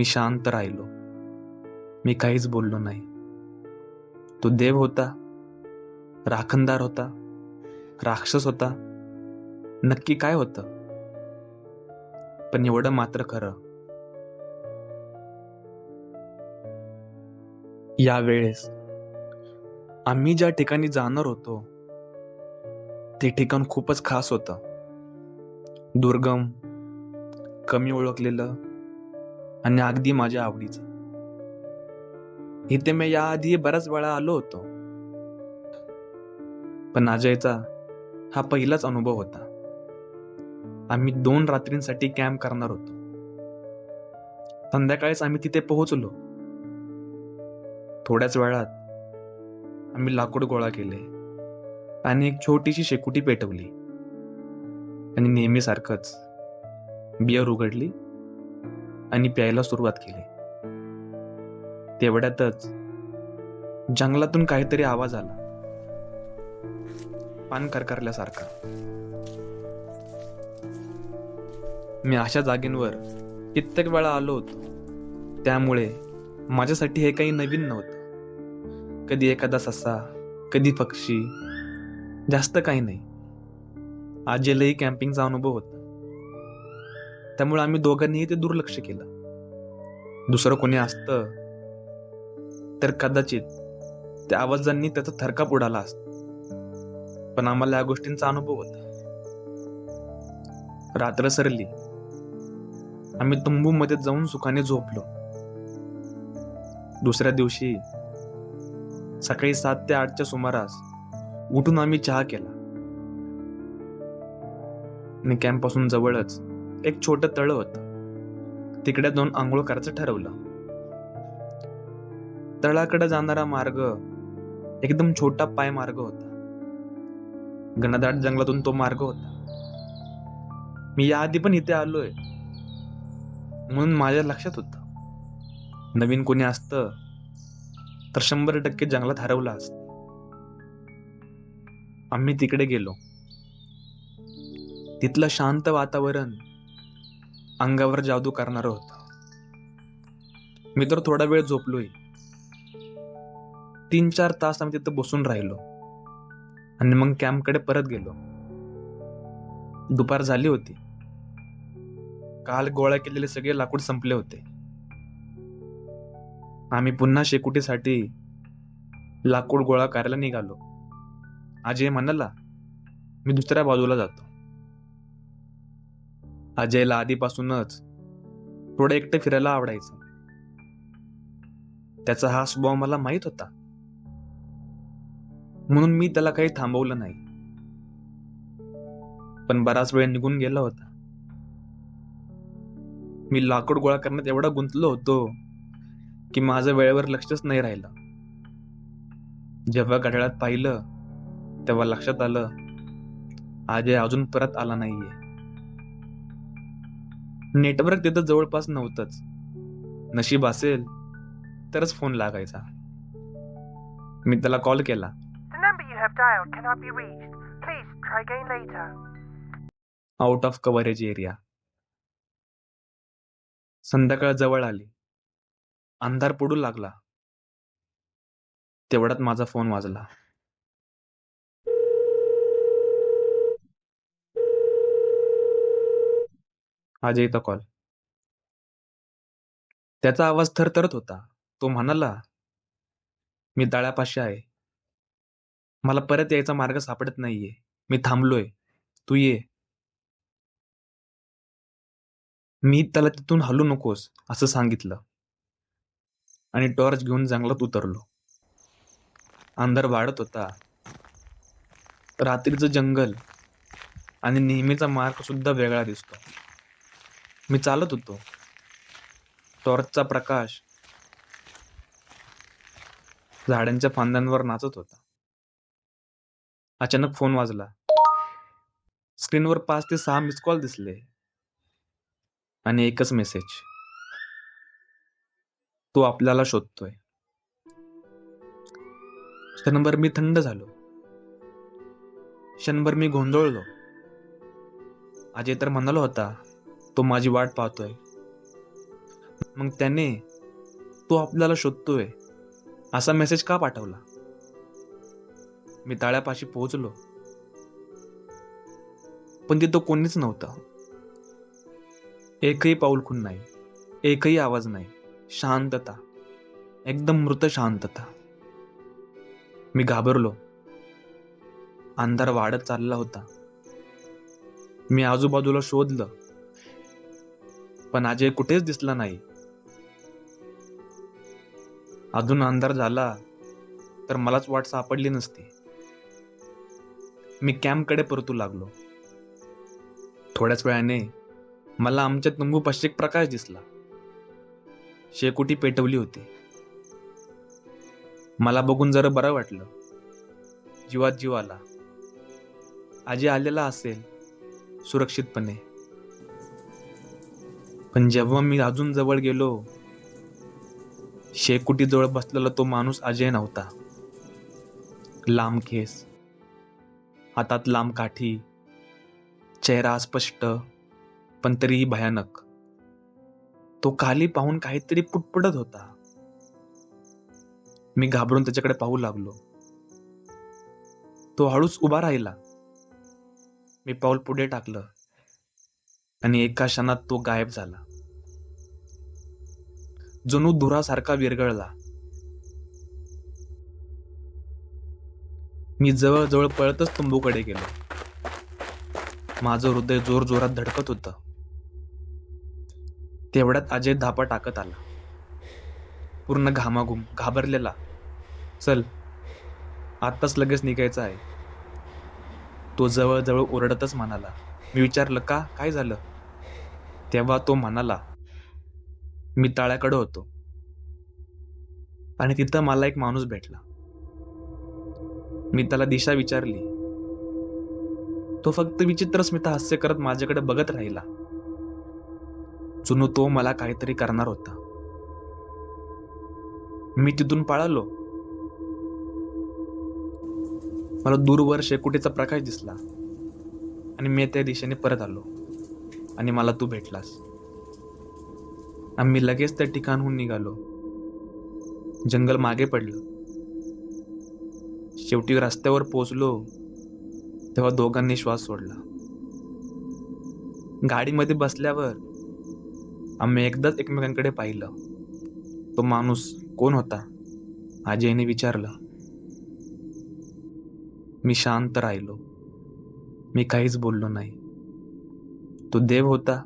मी शांत राहिलो. मी काहीच बोललो नाही. तो देव होता राखणदार होता राक्षस होता. नक्की काय होतं? पण एवढं मात्र खरं. या वेळेस आम्ही ज्या ठिकाणी जाणार होतो ते ठिकाण खूपच खास होतं. दुर्गम कमी ओळखलेलं आणि अगदी माझ्या आवडीचं. इथे मी याआधी बऱ्याच वेळा आलो होतो. पण अजयचा हा पहिलाच अनुभव होता. आम्ही दोन रात्रींसाठी कॅम्प करणार होतो. संध्याकाळीच आम्ही तिथे पोहोचलो. थोड्याच वेळात आम्ही लाकूड गोळा केले आणि एक छोटीशी शेकुटी पेटवली. आणि नेहमीसारखंच बियर उघडली आणि प्यायला सुरुवात केली. तेवढ्यातच जंगलातून काहीतरी आवाज आला. पान करकारल्यासारखा. मी अशा जागेंवर कित्येक वेळा आलो होतो. त्यामुळे माझ्यासाठी हे काही नवीन नव्हतं. कधी एखादा ससा कधी पक्षी जास्त काही नाही. आजीलाही कॅम्पिंगचा अनुभव होता. त्यामुळे आम्ही दोघांनीही ते दुर्लक्ष केलं. दुसरं कोणी असतं तर कदाचित त्या आवाजांनी त्याचा थरकाप उडाला असत. पण आम्हाला या गोष्टींचा अनुभव होता. रात्र सरली. आम्ही तंबू मध्ये जाऊन सुखाने झोपलो. दुसऱ्या दिवशी सकाळी सात ते आठच्या सुमारास उठून आम्ही चहा केला. आणि कॅम्पपासून जवळच एक छोट तळ होत. तिकडे दोन आंघोळ करायचं ठरवलं. तळाकडे जाणारा मार्ग एकदम छोटा पाय मार्ग होता. घनदाट जंगलातून तो मार्ग होता. मी याआधी पण इथे आलोय. म्हणून माझ्या लक्षात होत. नवीन कोणी असतं तर शंभर टक्के जंगलात हरवलं असत. आम्ही तिकडे गेलो. तिथलं शांत वातावरण अंगावर जादू करणार होता. मी तर थोडा वेळ झोपलोय. तीन चार तास आम्ही तिथं बसून राहिलो. आणि मग कॅम्पकडे परत गेलो. दुपार झाली होती. काल गोळा केलेले सगळे लाकूड संपले होते. आम्ही पुन्हा शेकुटीसाठी लाकूड गोळा करायला निघालो. अजय म्हणाला मी दुसऱ्या बाजूला जातो. अजयला आधीपासूनच थोडं एकटं फिरायला आवडायचं. त्याचा हा स्वभाव मला माहीत होता. म्हणून मी त्याला काही थांबवलं नाही. पण बराच वेळ निघून गेला होता. मी लाकूड गोळा करण्यात एवढा गुंतलो होतो की माझं वेळेवर लक्षच नाही राहिलं. जेव्हा घड्याळात पाहिलं तेव्हा लक्षात आलं अजय अजून परत आला नाहीये. नेटवर्क तिथं जवळपास नव्हतंच. नशीब असेल तरच फोन लागायचा. मी त्याला कॉल केला. आउट ऑफ कव्हरेज एरिया संध्याकाळ जवळ आली. अंधार पडू लागला. तेवढ्यात माझा फोन वाजला. अजयचा कॉल त्याचा आवाज थरथरत होता. तो म्हणाला मी तळ्यापाशी आहे. मला परत यायचा मार्ग सापडत नाहीये. मी थांबलोय. तू ये. मी त्याला तिथून हलू नकोस असं सांगितलं. आणि टॉर्च घेऊन जंगलात उतरलो. अंधार वाढत होता. रात्रीचं जंगल आणि नेहमीचा मार्ग सुद्धा वेगळा दिसतो. मी चालत होतो. टॉर्चचा प्रकाश झाडांच्या फांद्यांवर नाचत होता. अचानक फोन वाजला. स्क्रीनवर पाच ते सहा मिस कॉल दिसले आणि एकच मेसेज. तो आपल्याला शोधतोय. क्षणभर मी थंड झालो. क्षणभर मी गोंधळलो. अजय तर म्हणालो होता तो माझी वाट पाहतोय. मग त्याने तो आपल्याला शोधतोय. असा मेसेज का पाठवला? मी तळ्यापाशी पोहोचलो. पण तिथं कोणीच नव्हतं. एकही पाऊल खून नाही. एकही आवाज नाही. शांतता. एकदम मृत शांतता. मी घाबरलो. अंधार वाढत चालला होता. मी आजूबाजूला शोधलं. पण अजय कुठेच दिसला नाही. अजून अंधार झाला तर मलाच वाट सापडली नसती. मी कॅम्पकडे परतू लागलो. थोड्याच वेळाने मला आमच्या तंबूपाशी एक प्रकाश दिसला. शेकोटी पेटवली होती. मला बघून जरा बरं वाटलं. जीवात जीव आला. आजी आलेला असेल सुरक्षितपणे. पण जेव्हा मी अजून जवळ गेलो शेकुटीजवळ बसलेला तो माणूस अजय नव्हता. लांब केस हातात लांब काठी चेहरा स्पष्ट पण तरीही भयानक. तो खाली पाहून काहीतरी पुटपुटत होता. मी घाबरून त्याच्याकडे पाहू लागलो. तो हळूच उभा राहिला. मी पाऊल पुढे टाकलं. आणि एका क्षणात तो गायब झाला. जणू धुरासारखा विरगळला मी जवळजवळ पळतच तंबूकडे गेलो. माझं हृदय जोर जोरात धडकत होतं. तेवढ्यात अजय धापा टाकत आला. पूर्ण घामाघूम घाबरलेला. चल आत्ताच लगेच निघायचं आहे. तो जवळजवळ ओरडतच म्हणाला. मी विचारलं का? काय झालं? तेव्हा तो म्हणाला मी तळ्याकडे होतो. आणि तिथं मला एक माणूस भेटला. मी त्याला दिशा विचारली. तो फक्त विचित्र स्मित हास्य करत माझ्याकडे बघत राहिला. जुनू तो मला काहीतरी करणार होता. मी तिथून पळालो. मला दूरवर शेकुटीचा प्रकाश दिसला. आणि मी त्या दिशेने परत आलो. आणि मला तू भेटलास. आम्ही लगेच त्या ठिकाणहून निघालो. जंगल मागे पडलं. शेवटी रस्त्यावर पोचलो तेव्हा दोघांनी श्वास सोडला. गाडीमध्ये बसल्यावर आम्ही एकदाच एकमेकांकडे पाहिलं. तो माणूस कोण होता? अजयने विचारलं. मी शांत राहिलो. मी काहीच बोललो नाही. तो देव होता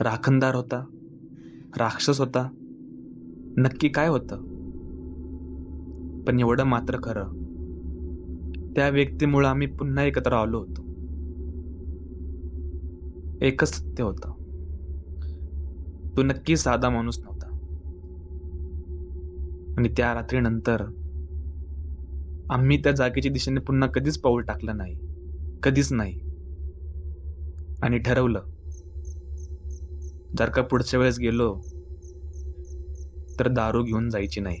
राखणदार होता राक्षस होता. नक्की काय होतं? पण एवढं मात्र खरं. त्या व्यक्तीमुळं आम्ही पुन्हा एकत्र आलो होतो. एकच सत्य होतं. तो नक्की साधा माणूस नव्हता. आणि त्या रात्रीनंतर आम्ही त्या जागेच्या दिशेने पुन्हा कधीच पाऊल टाकलं नाही. कधीच नाही. आणि ठरवलं जर का पुढच्या वेळेस गेलो तर दारू घेऊन जायची नाही.